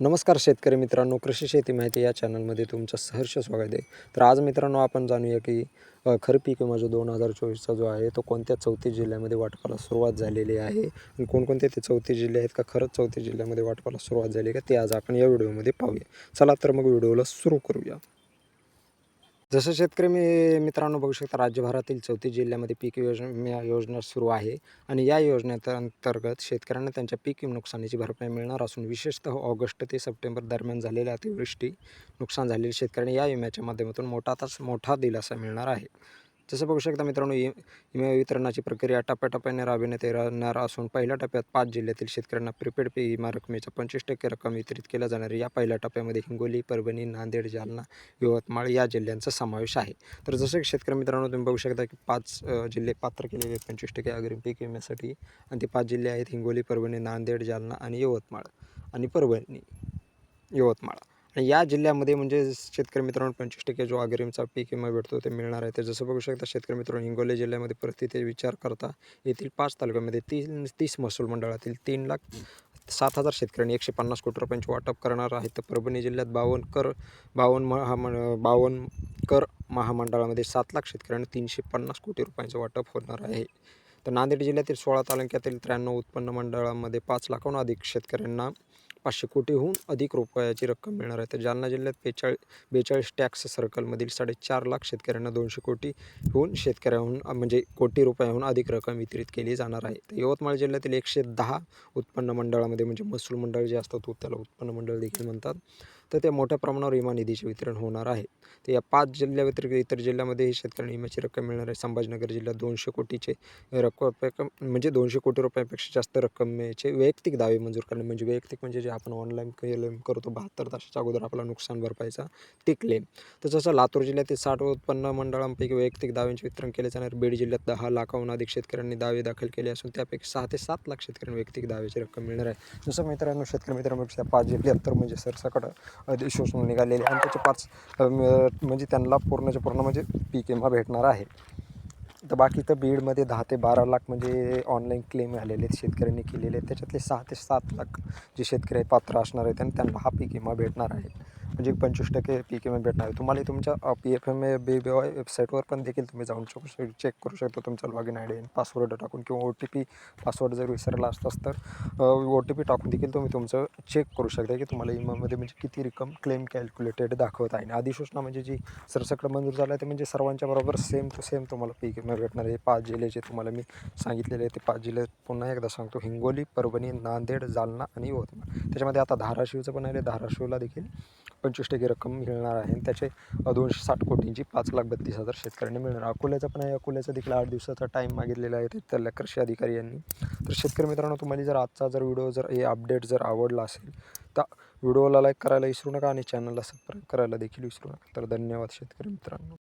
नमस्कार शेतकरी मित्रांनो कृषी शेती माहिती या चॅनलमध्ये तुमचं सहर्ष स्वागत आहे. तर आज मित्रांनो आपण जाणूया की अ, खरीप पीक विमा जो दोन हजार चोवीसचा जो आहे तो कोणत्या चौतीस जिल्ह्यामध्ये वाटपाला सुरुवात झालेली आहे? आणि कोणकोणते ते चौतीस जिल्हे आहेत का? खरंच चौतीस जिल्ह्यामध्ये वाटपाला सुरुवात झाली का? ते आज आपण या व्हिडिओमध्ये पाहूया. चला तर मग व्हिडिओला सुरू करूया. जसं शेतकरी मी मित्रांनो बघू शकता राज्यभरातील चौतीस जिल्ह्यामध्ये पीक योजना योजना सुरू आहे. आणि या योजनेत अंतर्गत शेतकऱ्यांना त्यांच्या पीक नुकसानीची भरपाई मिळणार असून विशेषतः ऑगस्ट ते सप्टेंबर दरम्यान झालेल्या अतिवृष्टी नुकसान झालेल्या शेतकऱ्यांना या विम्याच्या माध्यमातून मोठा तास मोठा दिलासा मिळणार आहे. जसं बघू शकता मित्रांनो विमा वितरणाची प्रक्रिया टप्प्याटप्प्याने राबविण्यात येणार असून पहिल्या टप्प्यात पाच जिल्ह्यातील शेतकऱ्यांना प्रिपेड पे विमा रकमेचा पंचवीस टक्के रक्कम वितरित केल्या जाणार या पहिल्या टप्प्यामध्ये हिंगोली परभणी नांदेड जालना यवतमाळ या जिल्ह्यांचा समावेश आहे. तर जसं की शेतकरी मित्रांनो तुम्ही बघू शकता की पाच जिल्हे पात्र केलेले आहेत पंचवीस टक्के अग्रिम पीक विम्यासाठी. आणि ते पाच जिल्हे आहेत हिंगोली परभणी नांदेड जालना आणि यवतमाळ आणि परभणी यवतमाळ. या जिल्ह्यामध्ये म्हणजे शेतकरी मित्रांनो पंचवीस टक्के जो अग्रिमचा पीक विमा भेटतो ते मिळणार आहे. तर जसं बघू शकता शेतकरी मित्रांनो हिंगोली जिल्ह्यामध्ये परिस्थिती विचार करता येथील पाच तालुक्यामध्ये तीन तीस महसूल मंडळातील तीन लाख सात हजार शेतकऱ्यांनी एकशे पन्नास कोटी रुपयांचे वाटप करणार आहे. तर परभणी जिल्ह्यात बावन्न कर बावन्न महामंड बावन्न कर महामंडळामध्ये सात लाख शेतकऱ्यांना तीनशे पन्नास कोटी रुपयांचं वाटप होणार आहे. तर नांदेड जिल्ह्यातील सोळा तालुक्यातील त्र्याण्णव उत्पन्न मंडळामध्ये पाच लाखाहून अधिक शेतकऱ्यांना पाचशे कोटीहून अधिक रुपयाची रक्कम मिळणार आहे. तर जालना जिल्ह्यात बेचाळीस बेचाळीस टॅक्स सर्कलमधील साडेचार लाख शेतकऱ्यांना दोनशे कोटीहून शेतकऱ्याहून म्हणजे कोटी रुपयाहून अधिक रक्कम वितरित केली जाणार आहे. तर यवतमाळ जिल्ह्यातील एकशे दहा उत्पन्न मंडळामध्ये म्हणजे महसूल मंडळ जे असतात त्याला उत्पन्न मंडळ देखील म्हणतात. तर ते मोठ्या प्रमाणावर विमा निधीचे वितरण होणार आहे. तर या पाच जिल्ह्याव्यतिरिक्त इतर जिल्ह्यामध्येही शेतकऱ्यांना विम्याची रक्कम मिळणार आहे. संभाजीनगर जिल्ह्यात दोनशे कोटीचे रक्कम म्हणजे दोनशे कोटी रुपयापेक्षा जास्त रकमेचे वैयक्तिक दावे मंजूर करणे. म्हणजे वैयक्तिक म्हणजे जे आपण ऑनलाईन क्लेम करतो बहात्तर तासाच्या अगोदर आपला नुकसान भरपाईचा ते क्लेम तर जसं लातूर जिल्ह्यातील साठ उत्पन्न मंडळांपैकी वैयक्तिक दाव्यांचे वितरण केले जाणार. बीड जिल्ह्यात दहा लाखाहून अधिक शेतकऱ्यांनी दावे दाखल केले असून त्यापैकी सहा ते सात लाख शेतकऱ्यांना वैयक्तिक दाव्याची रक्कम मिळणार आहे. जसं मित्रांनो शेतकरी मित्रांपेक्षा पाच जिल्ह्यात तर म्हणजे सरसकट अधिसूचना निघालेली आहे आणि त्याचे पाच म्हणजे त्यांना पूर्णच्या पूर्ण म्हणजे पीक विमा भेटणार आहे. तर बाकी तर बीडमध्ये दहा ते बारा लाख म्हणजे ऑनलाईन क्लेम झालेले आहेत शेतकऱ्यांनी केलेले आहेत. त्याच्यातले सहा ते सात लाख जे शेतकरी पात्र असणार आहेत आणि त्यांना हा पीक विमा भेटणार आहे. म्हणजे पंचवीस टक्के पीक विमा भेटणार. आहे तुम्हाला तुमच्या P F M A B B Y वेबसाईटवर पण देखील तुम्ही जाऊन शकू शक चेक करू शकता तुमचा log in I D password टाकून किंवा ओ टी पी पासवर्ड जर विसरला असतास तर ओ टी पी टाकून देखील तुम्ही तुमचं चेक करू शकता की तुम्हाला विमामध्ये म्हणजे किती रक्कम क्लेम कॅल्क्युलेटेड दाखवत आहे. आणि अधिसूचना म्हणजे जी सरसकट मंजूर झालं आहे ते म्हणजे सर्वांच्या बरोबर सेम टू सेम तुम्हाला पीक विमा भेटणार आहे. पाच जिल्हे जे तुम्हाला मी सांगितलेले आहे ते पाच जिल्हे पुन्हा एकदा सांगतो. हिंगोली परभणी नांदेड जालना आणि यवतमाळ. त्याच्यामध्ये आता धाराशिवचं पण आहे धाराशिवला देखील पंचवीस टक्के रक्कम मिळणार आहे आणि त्याचे दोनशे साठ कोटींची पाच लाख बत्तीस हजार शेतकऱ्यांनी मिळणार अकोल्याचं पण आहे. अकोल्याचं देखील आठ दिवसाचा टाईम मागितलेला आहे. त्याला कृषी अधिकारी यांनी. तर शेतकरी मित्रांनो तुम्हाला जर आजचा जर व्हिडिओ जर हे अपडेट जर आवडला असेल तर व्हिडिओला लाईक करायला विसरू नका आणि चॅनलला सबस्क्राईब करायला देखील विसरू नका. तर धन्यवाद शेतकरी मित्रांनो.